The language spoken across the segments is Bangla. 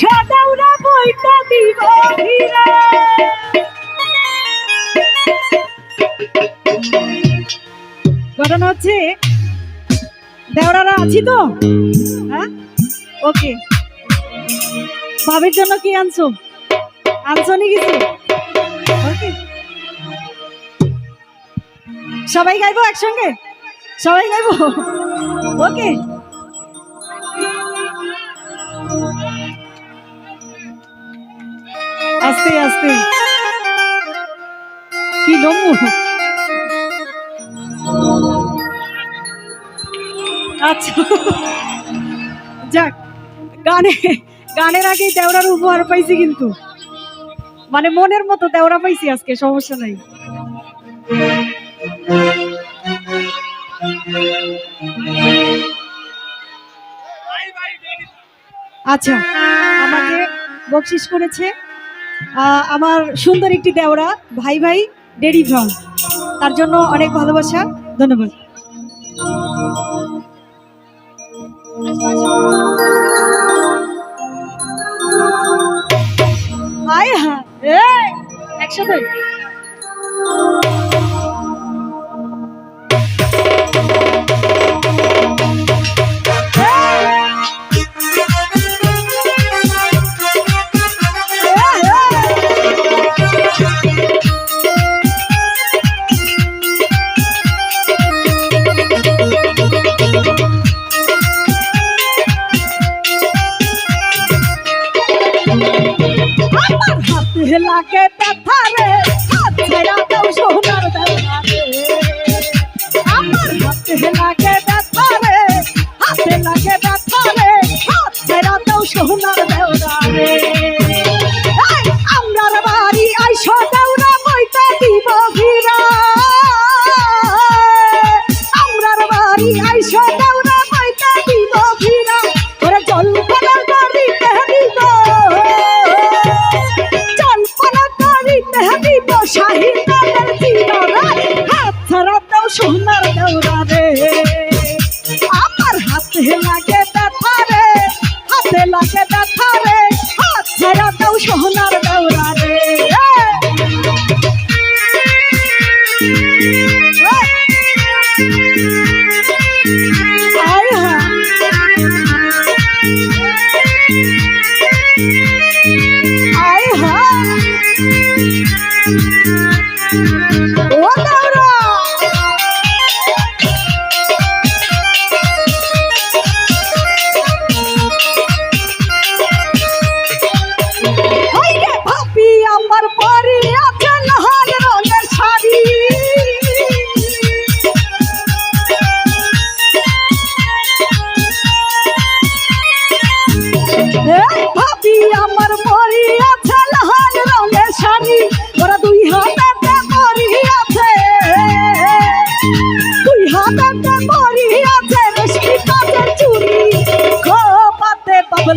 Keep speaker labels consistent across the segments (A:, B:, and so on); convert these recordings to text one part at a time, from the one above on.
A: সাদাউরা বইটা ঘটনা হচ্ছে, দেওরারা আছি তো? হ্যাঁ? ওকে। ভাবির জন্য কি আনছো? আনছো নি কিছু? ওকে। সবাই গাইবো একসঙ্গে? সবাই গাইবো? ওকে। আস্তে আস্তে। কি নম্বু আচ্ছা। যাক, গানে, গানের আগেই দেওরার উপহার পাইছি কিন্তু। মানে মনের মতো দেওরা পাইছি আজকে, সমস্যা নাই। আচ্ছা আমাকে বকশিস করেছে। আমার সুন্দর একটি দেওরা, ভাই ভাই, ডেডি ভ্রম। তার জন্য অনেক ভালোবাসা, ধন্যবাদ। হ্যাঁ একসাথে। Oh, sure.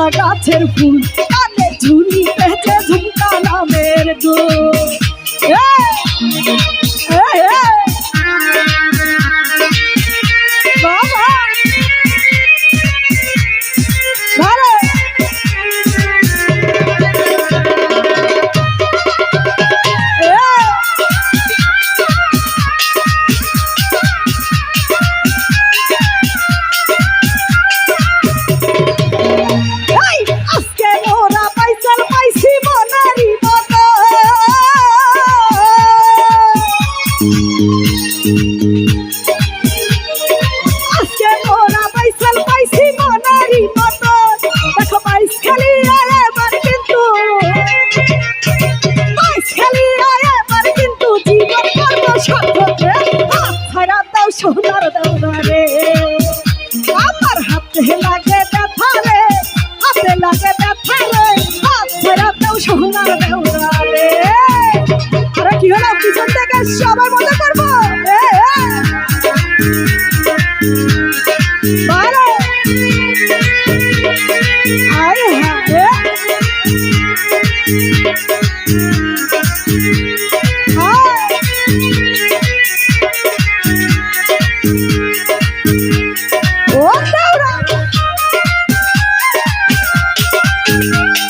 A: সাদা গাছের ফুল কানে ঝুলি পেছে ঝুমকা নামের দোল। সবাই মজা করব। Thank you.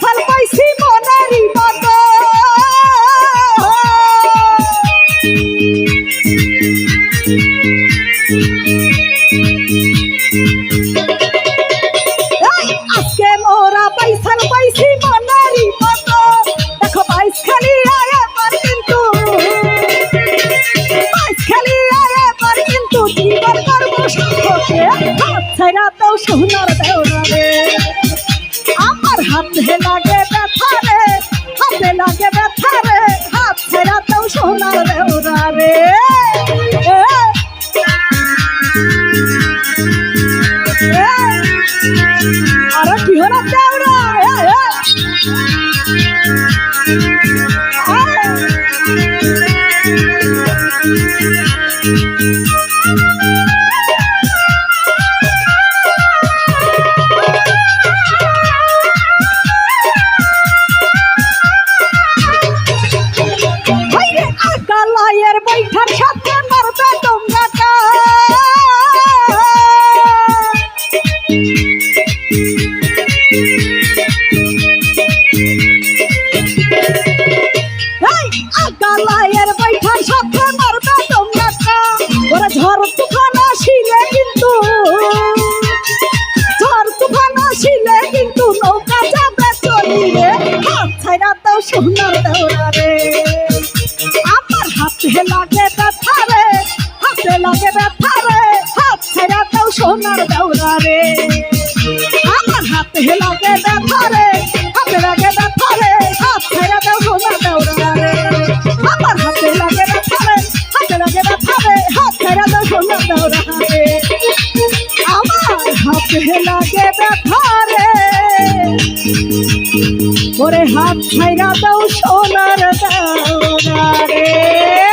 A: fala Thank you. এই আগালায়ের বৈঠার সাথে মারবে তোমরাটা ওরা ঝড় তুফান আসিলে কিন্তু ঝড় তুফান আসিলে কিন্তু নৌকা যাবে চলিরে হাত ছাইরা দাও সোনার দেওরা রে আমার হাতে লাগে ব্যথা রে হাতে লাগে ব্যথা রে হাত ছেড়া দাও সোনার দেওরা রে ছেড়া দাও সোনার দেওরা রে আমার হাতে লাগে হাত ছাইরা দাও সোনার দেওরা রে।